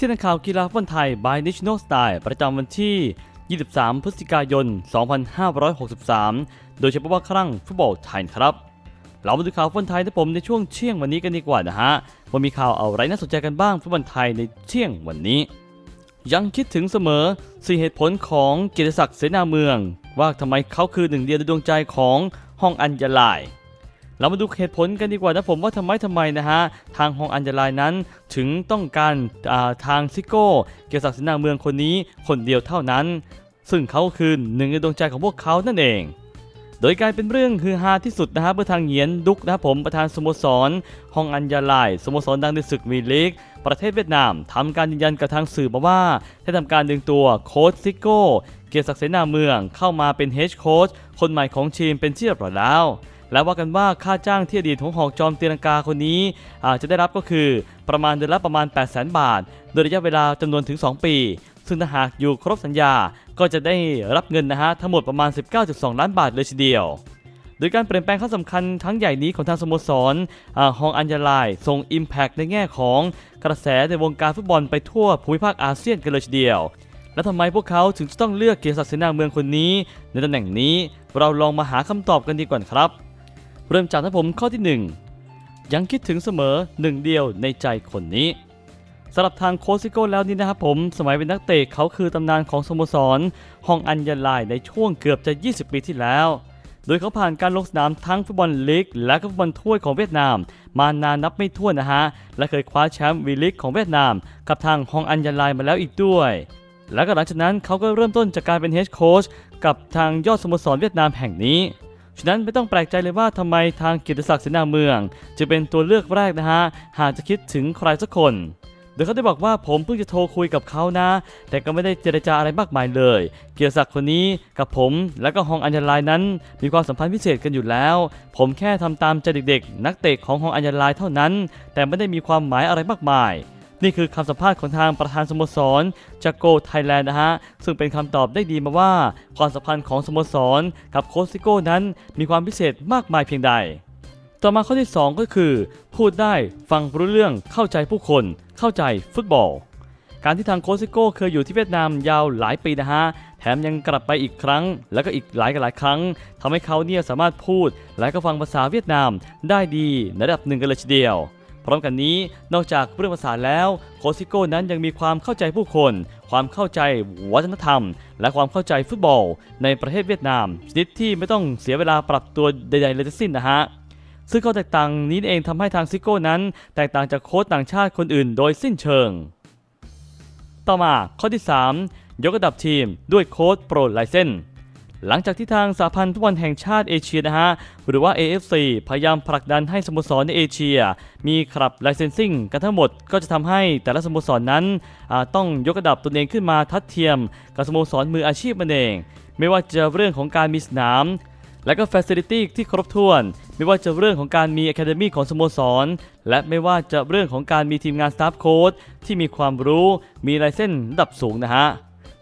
ที่นักข่าวกีฬาฟุตบอลไทย by National Style ประจำวันที่ 23 พฤศจิกายน 2563 โดยเฉพาะว่าครั้งฟุตบอลไทยครับ เรามาดูข่าวฟุตบอลไทยนะผมในช่วงเที่ยงวันนี้กันดีกว่านะฮะว่ามีข่าวอะไรน่าสนใจกันบ้างฟุตบอลไทยในเที่ยงวันนี้ ยังคิดถึงเสมอสี่เหตุผลของเกียรติศักดิ์เสนาเมือง ว่าทำไมเขาคือหนึ่งเดียวในดวงใจของห้องอัญญาลาย เรามาดูเหตุผลกันดีกว่านะผมว่าทำไมทำไมนะฮะทางฮองอัญญาลายนั้นถึงต้องการาทางซิโก้เกียรติศักดิ์เสนาเมืองคนนี้คนเดียวเท่านั้น ซึ่งเขาคือหนึ่งในดวงใจของพวกเขานั่นเองโดยกลายเป็นเรื่องฮือฮาที่สุดนะฮะเมื่อทางเหยียนดุกนะครับผมประธานสโมสรฮองอัญญาลายสโมสรดังในศึกวีลีกประเทศเวียดนามทำการยืนยันกับทางสื่อมาว่าได้ทำการดึงตัวโค้ชซิโก้ เกียรติศักดิ์เสนาเมืองเข้ามาเป็นเฮดโค้ชคนใหม่ของทีมเป็นที่เรียบร้อยแล้ว และว่ากันว่าค่าจ้างที่อดีตของหอกจอมตีลังกาคนนี้อาจจะได้รับก็คือประมาณเดือนละประมาณ 8 0 0 0 0 0 บาท โดยระยะเวลาจำนวนถึง 2 ปี ซึ่งถ้าหากอยู่ครบสัญญาก็จะได้รับเงินนะฮะทั้งหมดประมาณ 19.2 ล้านบาทเลยทีเดียวโดยการเปลี่ยนแปลงครั้งสำคัญทั้งใหญ่นี้ของทางสโมสรฮองอัญญาลายส่ง Impact ในแง่ของกระแสในวงการฟุตบอลไปทั่วภูมิภาคอาเซียนกันเลยทีเดียว และทำไมพวกเขาถึงต้องเลือกเกียรติศักดิ์เสนาเมืองคนนี้ ในตำแหน่งนี้เราลองมาหาคำตอบกันดีกว่าครับ เริ่มจากท่านผมข้อที่ 1 ยังคิดถึงเสมอหนึ่งเดียวในใจคนนี้สำหรับทางโคชซิโก้แล้วนี่นะครับผมสมัยเป็นนักเตะเขาคือตำนานของสโมสรฮองอัญญาลายในช่วงเกือบจะ 20 ปีที่แล้ว โดยเขาผ่านการลงสนามทั้งฟุตบอลลีก และก็ฟุตบอลถ้วยของเวียดนาม มานานนับไม่ถ้วนนะฮะ และเคยคว้าแชมป์วีลีกของเวียดนาม กับทางฮองอัญญาลายมาแล้วอีกด้วย และก็หลังจากนั้นเขาก็เริ่มต้นจากการเป็นเฮดโค้ชกับทางยอดสโมสรเวียดนามแห่งนี้ ฉะนั้นไม่ต้องแปลกใจเลยว่าทำไมทางกิตติศักดิ์เสนาเมือง จะเป็นตัวเลือกแรกนะฮะ หากจะคิดถึงใครสักคน โดยเขาได้บอกว่าผมเพิ่งจะโทรคุยกับเขานะ แต่ก็ไม่ได้เจรจาอะไรมากมายเลย เกียรติศักดิ์คนนี้กับผมและก็ฮองอัญญาลายนั้น มีความสัมพันธ์พิเศษกันอยู่แล้ว ผมแค่ทำตามใจเด็กๆ นักเตะของฮองอัญญาลายเท่านั้น แต่ไม่ได้มีความหมายอะไรมากมาย นี่คือคำสัมภาษณ์ของทางประธานสโมสรจากโกไทยแลนด์นะฮะ ซึ่งเป็นคำตอบได้ดีมาว่า ความสัมพันธ์ของสโมสรกับโคชซิโก้นั้นมีความพิเศษมากมายเพียงใด ต่อมาข้อที่ 2 ก็คือ พูดได้ฟังรู้เรื่องเข้าใจผู้คน เข้าใจฟุตบอล การที่ทางโคชซิโก้เคยอยู่ที่เวียดนามยาวหลายปีนะฮะ แถมยังกลับไปอีกครั้ง แล้วก็อีกหลายกับหลายครั้งทำให้เขาเนี่ยสามารถพูดและก็ฟังภาษาเวียดนามได้ดีในระดับหนึ่งกันเลยทีเดียว พร้อมกันนี้นอกจากเรื่องภาษาแล้วโคชซิโก้นั้นยังมีความเข้าใจผู้คน ความเข้าใจวัฒนธรรม และความเข้าใจฟุตบอล ในประเทศเวียดนามชนิดที่ไม่ต้องเสียเวลาปรับตัวใดๆเลยทั้งสิ้นนะฮะซึ่งข้อแตกต่างนี้เองทำให้ทางซิโก้นั้น แตกต่างจากโค้ชต่างชาติคนอื่น โดยสิ้นเชิง ต่อมาข้อที่ 3 ยกระดับทีมด้วยโค้ดโปรไลเซน หลังจากที่ทางสหพันธ์ฟุตบอลแห่งชาติเอเชียนะฮะ หรือว่า AFC พยายามผลักดันให้สโมสรในเอเชีย มีครับไลเซนซิ่งกันทั้งหมดก็จะทำให้แต่ละสโมสรนั้น ต้องยกระดับตนเองขึ้นมาทัดเทียม กับสโมสรมืออาชีพมันเอง ไม่ว่าจะเรื่องของการมีสนาม และก็ Facility ที่ครบถ้วน ไม่ว่าจะเรื่องของการมี Academy ของสโมสร และไม่ว่าจะเรื่องของการมีทีมงาน Staff Coach ที่มีความรู้มีลายเส้นระดับสูงนะฮะ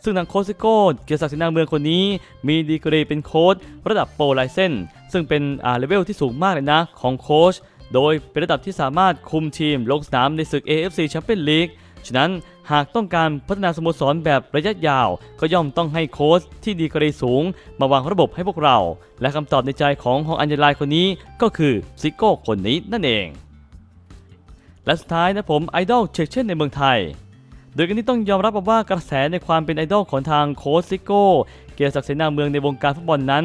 ซึ่งทางโค้ชซิโก้เกียรติศักดิ์สินาเมืองคนนี้ มีดีกรีเป็นโค้ชระดับโปรไลเซนซึ่งเป็นอ่าเลเวลที่สูงมากเลยนะของโค้ชโดยเป็นระดับที่สามารถคุมทีมลงสนามในศึก AFC Champions League ฉะนั้นหากต้องการพัฒนาสโมสรแบบระยะยาว ก็ย่อมต้องให้โค้ชที่ดีกรีสูง มาวางระบบให้พวกเรา และคำตอบในใจของฮองอัญญาลายคนนี้ก็คือซิโก้คนนี้นั่นเอง และสุดท้ายนะผมไอดอลเช็กเช่นในเมืองไทย โดยกันนี้ต้องยอมรับว่ากระแสในความเป็นไอดอลของทางโค้ชซิโก้ เกียรติศักดิ์เสนาเมืองในวงการฟุตบอลนั้น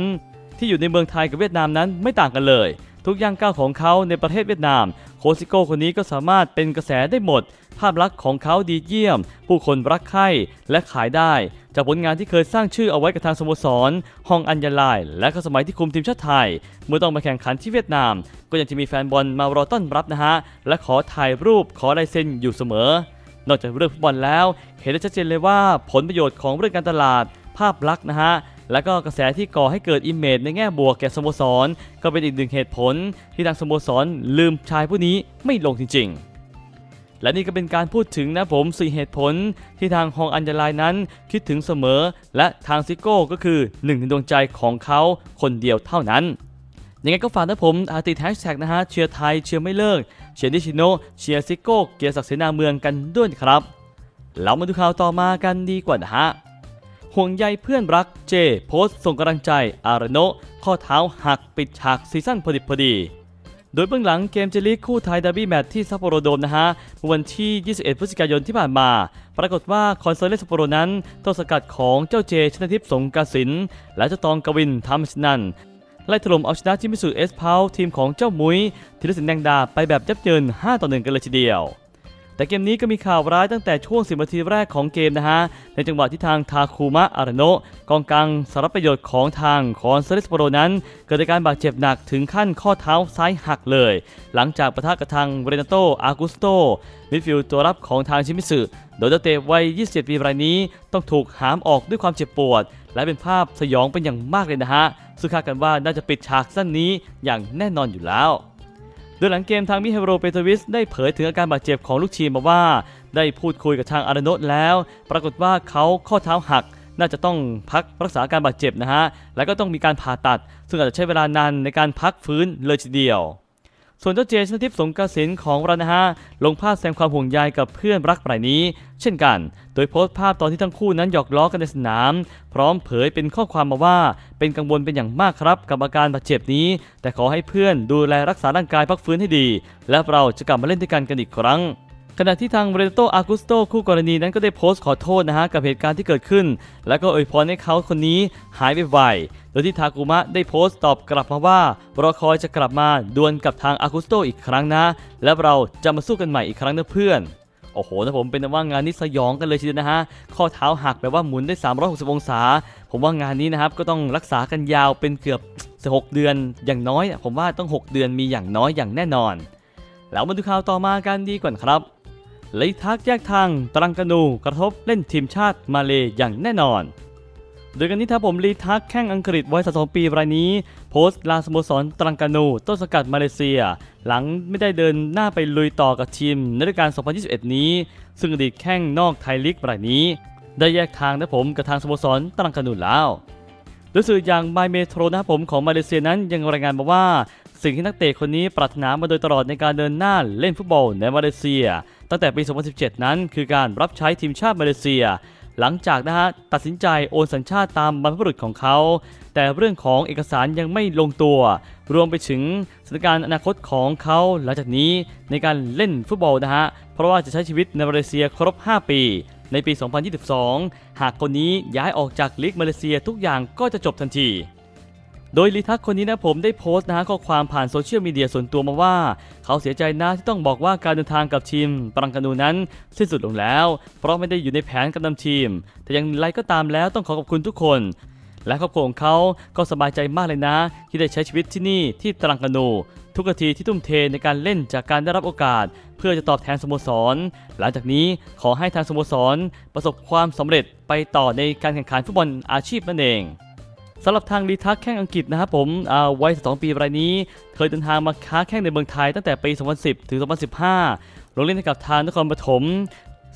ที่อยู่ในเมืองไทยกับเวียดนามนั้นไม่ต่างกันเลย ทุกย่างก้าวของเขาในประเทศเวียดนาม โคซิโก้คนนี้ก็สามารถเป็นกระแสได้หมด ภาพลักษณ์ของเขาดีเยี่ยม ผู้คนรักใคร่และขายได้ จากผลงานที่เคยสร้างชื่อเอาไว้กับทางสโมสรฮองอัญญาลาย และก็สมัยที่คุมทีมชาติไทย เมื่อต้องมาแข่งขันที่เวียดนาม ก็ยังจะมีแฟนบอลมารอต้อนรับนะฮะและขอถ่ายรูปขอลายเซ็นอยู่เสมอ นอกจากเรื่องฟุตบอลแล้ว เห็นได้ชัดเจนเลยว่าผลประโยชน์ของเรื่องการตลาด ภาพลักษณ์นะฮะและก็กระแสที่ก่อให้เกิดอิมเมจในแง่บวกแก่สโมสร ก็เป็นอีกหนึ่งเหตุผล ที่ทางสโมสรลืมชายผู้นี้ไม่ลงจริง ๆ และนี่ก็เป็นการพูดถึงนะผมสี่เหตุผลที่ทางฮองอัญญาลายนั้นคิดถึงเสมอ และทางซิโก้ก็คือหนึ่งในดวงใจของเขาคนเดียวเท่านั้น ยังไงก็ฝากนะผมอาติดแฮชแท็กนะฮะเชียร์ไทยเชียร์ไม่เลิก เชียร์นิชิโนเชียร์ซิโก้เกียรติศักดิ์เสนาเมืองกันด้วยครับ เรามาดูข่าวต่อมากันดีกว่านะฮะห่วงใยเพื่อนรักเจ โพสต์ส่งกำลังใจอารโนข้อเท้าหักปิดฉากซีซั่นพอดิบพอดี โดยเบื้องหลังเกมเจลีกคู่ไทยดาร์บี้แมตช์ที่ซัปโปโรโดมนะฮะเมื่อวันที่ 21 พฤศจิกายนที่ผ่านมา ปรากฏว่าคอนเสิร์ตซัปโปโรนั้นต้นสกัดของเจ้าเจชนทิพย์สงกาสิน และเจ้าตองกวินทำชนัน ไล่ถล่มเอาชนะจิมิสุเอสพาวทีมของเจ้ามุ้ยธีรศิลป์แดงดาไปแบบยับเยิน 5 ต่อ 1 กันเลยทีเดียว แต่เกมนี้ก็มีข่าวร้ายตั้งแต่ช่วง 10นาทีแรกของเกมนะฮะ ในจังหวะที่ทางทาคุมะอารโนะกองกลางสารประโยชน์ของทางคอนเซเลสโปโรนั้น เกิดอาการบาดเจ็บหนักถึงขั้นข้อเท้าซ้ายหักเลย หลังจากปะทะกับทางเรนาโตอากุสโตมิดฟิลด์ตัวรับของทางชิมิสึโดยเตะวัย 27 ปีรายนี้ต้องถูกหามออกด้วยความเจ็บปวด และเป็นภาพสยองเป็นอย่างมากเลยนะฮะซึ่งคาดกันว่าน่าจะปิดฉากสั้นนี้อย่างแน่นอนอยู่แล้ว ดยหลังเกมทางมิเฮโรเปโตวิสได้เผยถึงอาการบาดเจ็บของลูกทีมมาว่า ได้พูดคุยกับทางอารโนตแล้ว ปรากฏว่าเขาข้อเท้าหัก น่าจะต้องพักรักษาการบาดเจ็บนะฮะ และก็ต้องมีการผ่าตัด ซึ่งอาจจะใช้เวลานานในการพักฟื้นเลยทีเดียว ส่วนเจ้าเจชนทิพย์สงกระสินของเรานะฮะลงภาพแสดงความห่วงใยกับเพื่อนรักรายนี้ เช่นกัน โดยโพสต์ภาพตอนที่ทั้งคู่นั้นหยอกล้อกันในสนาม พร้อมเผยเป็นข้อความมาว่า เป็นกังวลเป็นอย่างมากครับ กับอาการบาดเจ็บนี้ แต่ขอให้เพื่อนดูแลรักษาร่างกายพักฟื้นให้ดี และเราจะกลับมาเล่นด้วยกันกันอีกครั้ง ขณะที่ทางเรโตอากุสโตคู่กรณีนั้นก็ได้โพสต์ขอโทษนะฮะกับเหตุการณ์ที่เกิดขึ้น แล้วก็อวยพรให้เขาคนนี้หายไปไวโดยที่ทากุมะได้โพสต์ตอบกลับมาว่ารอคอยจะกลับมาดวลกับทางอากุสโตอีกครั้งนะ แล้วเราจะมาสู้กันใหม่อีกครั้งนะเพื่อนโอ้โหนะผมเป็นว่างานนี้สยองกันเลยทีเดียวนะฮะ ข้อเท้าหักแบบว่าหมุนได้ 360 องศา ผมว่างานนี้นะครับก็ต้องรักษากันยาวเป็นเกือบ6เดือนอย่างน้อย ผมว่าต้อง 6 เดือนมีอย่างน้อยอย่างแน่นอน แล้วมาดูข่าวต่อมากันดีกว่าครับ เลยทักแยกทางตรังกานูกระทบเล่นทีมชาติมาเลอย่างแน่นอน โดยกันนี้ถ้าผมลีทักแข้งอังกฤษวัย32ปีรายนี้ โพสต์ลาสโมสรตรังกานูต้นสกัดมาเลเซีย หลังไม่ได้เดินหน้าไปลุยต่อกับทีมในฤดูกาล 2021 นี้ ซึ่งอดีตแข้งนอกไทยลีกรายนี้ ได้แยกทางนะผมกับทางสโมสรตรังกานูแล้วโดยสื่ออย่างไมเมโทรนะครับผมของมาเลเซียนั้นยังรายงานมาว่า สิ่งที่นักเตะคนนี้ปรารถนามาโดยตลอดในการเดินหน้าเล่นฟุตบอลในมาเลเซีย ตั้งแต่ปี 2017 นั้น คือการรับใช้ทีมชาติมาเลเซีย หลังจากนะฮะตัดสินใจโอนสัญชาติตามบรรพบุรุษของเขา แต่เรื่องของเอกสารยังไม่ลงตัว รวมไปถึงสถานการณ์อนาคตของเขาหลังจากนี้ในการเล่นฟุตบอลนะฮะเพราะว่าจะใช้ชีวิตในมาเลเซียครบ 5 ปีในปี 2022 หากคนนี้ย้ายออกจากลีกมาเลเซียทุกอย่างก็จะจบทันที โดยลิทักคนนี้นะผมได้โพสต์นะฮะข้อความผ่านโซเชียลมีเดียส่วนตัวมาว่า เขาเสียใจนะที่ต้องบอกว่าการเดินทางกับทีมปรังกานูนั้นสิ้นสุดลงแล้ว เพราะไม่ได้อยู่ในแผนการนำทีม แต่อย่างไรก็ตามแล้วต้องขอขอบคุณทุกคน และครอบครัวของเขาก็สบายใจมากเลยนะ ที่ได้ใช้ชีวิตที่นี่ที่ตรังกานู ทุกนาทีที่ทุ่มเทในการเล่นจากการได้รับโอกาส เพื่อจะตอบแทนสโมสร หลังจากนี้ขอให้ทางสโมสร ประสบความสำเร็จไปต่อในการแข่งขันฟุตบอลอาชีพนั่นเอง สำหรับทางลีทักแข้งอังกฤษนะครับผมอ่าวัย 12 ปีรายนี้ เคยเดินทางมาค้าแข้งในเมืองไทยตั้งแต่ปี 2010 ถึง 2015 ลงเล่นให้กับทางนครปฐม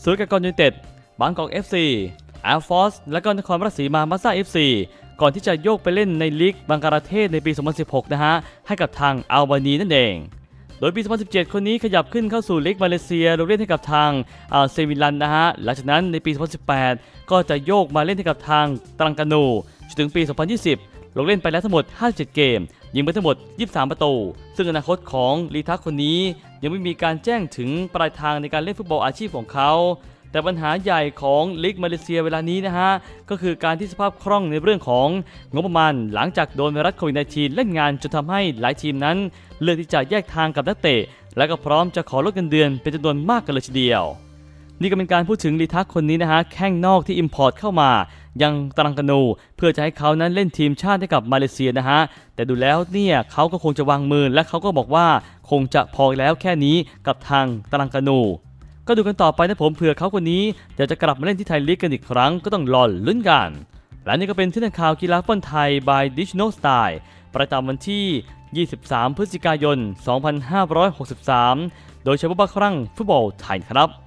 สุรกากรยูเต็ดบางกอก FC แอร์ฟอร์สและก็นครราชสีมามาซ่า FC ก่อนที่จะโยกไปเล่นในลีกบังการาเทศในปี 2016 นะฮะ ให้กับทางอัลบานีนั่นเอง โดยปี 2017 คนนี้ขยับขึ้นเข้าสู่ลีกมาเลเซียลงเล่นให้กับทางอาเซมิลันนะฮะ หลังจากนั้นในปี 2018 ก็จะโยกมาเล่นให้กับทางตรังกานูจนถึงปี 2020 ลงเล่นไปแล้วทั้งหมด 57 เกม ยิงไปทั้งหมด 23 ประตู ซึ่งอนาคตของลีทักคนนี้ยังไม่มีการแจ้งถึงปลายทางในการเล่นฟุตบอลอาชีพของเขา แต่ปัญหาใหญ่ของลีกมาเลเซียเวลานี้นะฮะ ก็คือการที่สภาพคล่องในเรื่องของงบประมาณ หลังจากโดนไวรัสโควิด -19 เล่นงานจนทำให้หลายทีมนั้น เลือกที่จะแยกทางกับนักเตะ และก็พร้อมจะขอลดเงินเดือนเป็นจำนวนมากกันเลยทีเดียว นี่ก็เป็นการพูดถึงลีทักคนนี้นะฮะแข้งนอกที่อิมพอร์ตเข้ามายังตรังกนู เพื่อจะให้เขานั้นเล่นทีมชาติให้กับมาเลเซียนะฮะ แต่ดูแล้วเนี่ยเขาก็คงจะวางมือและเขาก็บอกว่าคงจะพอแล้วแค่นี้กับทางตรังกนู ก็ดูกันต่อไปนะผมเผื่อเขาคนนี้อยากจะกลับมาเล่นที่ไทยลีกกันอีกครั้งก็ต้องรอลุ้นกัน และนี่ก็เป็นที่นข่าวกีฬาฟุตบอลไทย by Digital Style ประจำวันที่ 23 พฤศจิกายน 2563 โดยเฉพาะบัคครั้งฟุตบอลไทยครับ